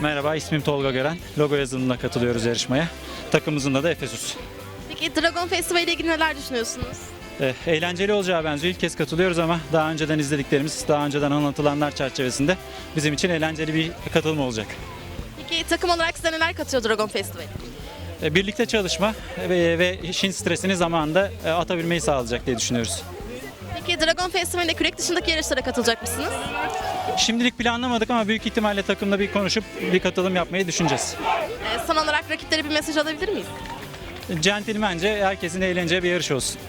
Merhaba ismim Tolga Gören. Logo yazılımına katılıyoruz yarışmaya. Takımımızın da da Efesus. Peki Dragon Festival ile ilgili neler düşünüyorsunuz? Eh, eğlenceli olacağı benziyor. İlk kez katılıyoruz ama daha önceden izlediklerimiz, daha önceden anlatılanlar çerçevesinde bizim için eğlenceli bir katılım olacak. Peki takım olarak size neler katıyor Dragon Festival? Eh, Birlikte çalışma ve, ve işin stresini zamanında eh, atabilmeyi sağlayacak diye düşünüyoruz. Peki Dragon Festival'de kürek dışındaki yarışlara katılacak mısınız? Şimdilik planlamadık ama büyük ihtimalle takımla bir konuşup bir katılım yapmayı düşüneceğiz. Ee, son olarak rakiplere bir mesaj alabilir miyiz? Centilmence herkesin eğleneceği bir yarış olsun.